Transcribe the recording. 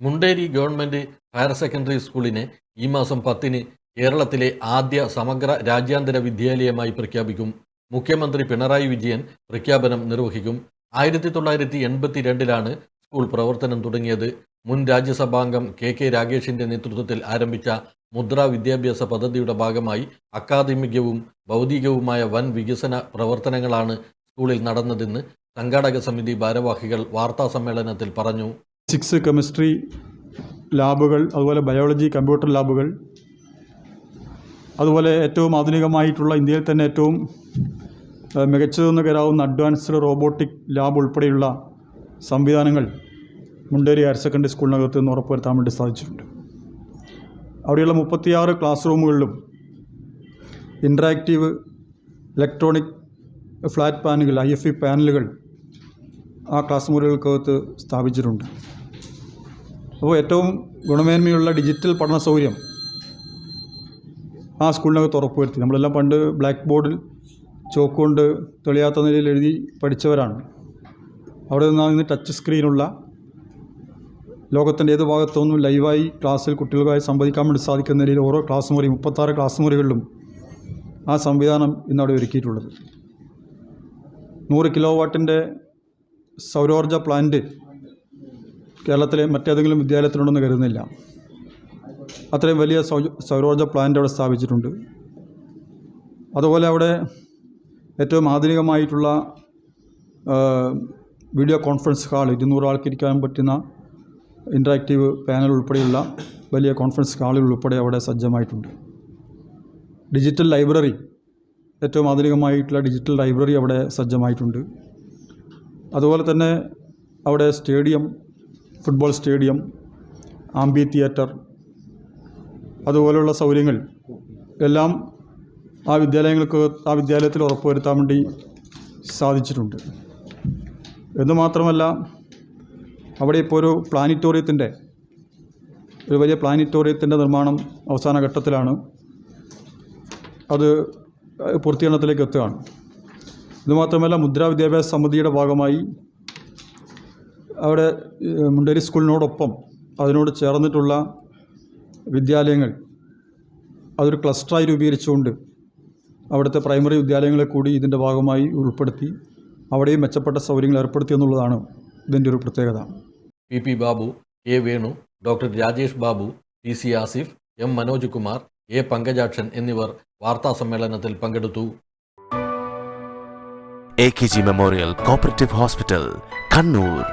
Munderi government higher secondary സ്കൂളിനെ ഈ മാസം പത്തിന് കേരളത്തിലെ ആദ്യ സമഗ്ര രാജ്യാന്തര വിദ്യാലയമായി പ്രഖ്യാപിക്കും. മുഖ്യമന്ത്രി പിണറായി വിജയൻ പ്രഖ്യാപനം നിർവഹിക്കും. ആയിരത്തി തൊള്ളായിരത്തി എൺപത്തി രണ്ടിലാണ് സ്കൂൾ പ്രവർത്തനം തുടങ്ങിയത്. മുൻ രാജ്യസഭാംഗം കെ കെ രാഗേഷിന്റെ നേതൃത്വത്തിൽ ആരംഭിച്ച മുദ്ര വിദ്യാഭ്യാസ പദ്ധതിയുടെ ഭാഗമായി അക്കാദമികവും ഭൗതികവുമായ വൻ വികസന പ്രവർത്തനങ്ങളാണ് സ്കൂളിൽ നടന്നതെന്ന് സംഘാടക സമിതി ഭാരവാഹികൾ വാർത്താ സമ്മേളനത്തിൽ പറഞ്ഞു. ഫിസിക്സ് കെമിസ്ട്രി ലാബുകൾ അതുപോലെ ബയോളജി കമ്പ്യൂട്ടർ ലാബുകൾ. അതുപോലെ ഏറ്റവും ആധുനികമായിട്ടുള്ള ഇന്ത്യയിൽ തന്നെ ഏറ്റവും മികച്ചതെന്ന് കരാവുന്ന അഡ്വാൻസ്ഡ് റോബോട്ടിക് ലാബ് ഉൾപ്പെടെയുള്ള സംവിധാനങ്ങൾ മുണ്ടേരി ഹയർ സെക്കൻഡറി സ്കൂളിനകത്ത് നിന്ന് ഉറപ്പുവരുത്താൻ വേണ്ടി സാധിച്ചിട്ടുണ്ട്. അവിടെയുള്ള മുപ്പത്തിയാറ് ക്ലാസ് റൂമുകളിലും ഇൻട്രാക്റ്റീവ് ഇലക്ട്രോണിക് ഫ്ലാറ്റ് പാനുകൾ ഐ എഫ് ഇ പാനലുകൾ ആ ക്ലാസ് മുറികൾക്കകത്ത് സ്ഥാപിച്ചിട്ടുണ്ട്. അപ്പോൾ ഏറ്റവും ഗുണമേന്മയുള്ള ഡിജിറ്റൽ പഠന സൗകര്യം ആ സ്കൂളിനകത്ത് ഉറപ്പുവരുത്തി. നമ്മളെല്ലാം പണ്ട് ബ്ലാക്ക് ബോർഡിൽ ചോക്ക് കൊണ്ട് തെളിയാത്ത നിലയിൽ എഴുതി പഠിച്ചവരാണ്. അവിടെ നിന്നാണ് ഇന്ന് ടച്ച് സ്ക്രീനുള്ള ലോകത്തിന്റെ ഏത് ഭാഗത്തുനിന്നും ലൈവായി ക്ലാസ്സിൽ കുട്ടികൾക്കായി സംവദിക്കാൻ വേണ്ടി സാധിക്കുന്ന നിലയിൽ ഓരോ ക്ലാസ് മുറി മുപ്പത്താറ് ക്ലാസ് മുറികളിലും ആ സംവിധാനം ഇന്നവിടെ ഒരുക്കിയിട്ടുള്ളത്. നൂറ് കിലോ വാട്ടിന്റെ സൗരോർജ പ്ലാന്റ് കേരളത്തിലെ മറ്റേതെങ്കിലും വിദ്യാലയത്തിലുണ്ടെന്ന് കരുതുന്നില്ല. അത്രയും വലിയ സൗരോർജ പ്ലാന്റ് അവിടെ സ്ഥാപിച്ചിട്ടുണ്ട്. അതുപോലെ അവിടെ ഏറ്റവും ആധുനികമായിട്ടുള്ള വീഡിയോ കോൺഫറൻസ് ഹാൾ ഇരുന്നൂറ് ആൾക്ക് ഇരിക്കാൻ പറ്റുന്ന ഇൻട്രാക്റ്റീവ് പാനൽ ഉൾപ്പെടെയുള്ള വലിയ കോൺഫറൻസ് ഹാളുകൾ ഉൾപ്പെടെ അവിടെ സജ്ജമായിട്ടുണ്ട്. ഡിജിറ്റൽ ലൈബ്രറി ഏറ്റവും ആധുനികമായിട്ടുള്ള ഡിജിറ്റൽ ലൈബ്രറി അവിടെ സജ്ജമായിട്ടുണ്ട്. അതുപോലെ തന്നെ അവിടെ stadium football stadium amphitheatre അതുപോലെയുള്ള സൗകര്യങ്ങൾ എല്ലാം ആ വിദ്യാലയങ്ങൾക്ക് ആ വിദ്യാലയത്തിൽ ഉറപ്പുവരുത്താൻ വേണ്ടി സാധിച്ചിട്ടുണ്ട്. എന്ന് മാത്രമല്ല അവിടെ ഇപ്പോൾ ഒരു പ്ലാനിറ്റോറിയത്തിന്റെ ഒരു വലിയ പ്ലാനിറ്റോറിയത്തിന്റെ നിർമ്മാണം അവസാന ഘട്ടത്തിലാണ്. അത് പൂർത്തീകരണത്തിലേക്ക് എത്തുകയാണ്. ഇതുമാത്രമല്ല മുദ്രാ വിദ്യാഭ്യാസ സമിതിയുടെ ഭാഗമായി അവിടെ മുണ്ടേരി സ്കൂളിനോടൊപ്പം അതിനോട് ചേർന്നിട്ടുള്ള വിദ്യാലയങ്ങൾ അതൊരു ക്ലസ്റ്ററായി രൂപീകരിച്ചുകൊണ്ട് അവിടുത്തെ പ്രൈമറി വിദ്യാലയങ്ങളെ കൂടി ഇതിന്റെ ഭാഗമായി ഉൾപ്പെടുത്തി അവിടെയും മെച്ചപ്പെട്ട സൗകര്യങ്ങൾ ഏർപ്പെടുത്തി എന്നുള്ളതാണ് ഇതിന്റെ ഒരു പ്രത്യേകത. P P Babu A Venu doctor Rajesh Babu T C Asif M Manoj Kumar A Pankajakshan എന്നിവർ വാർത്താ സമ്മേളനത്തിൽ പങ്കെടുത്തു. A K G memorial cooperative hospital Kannur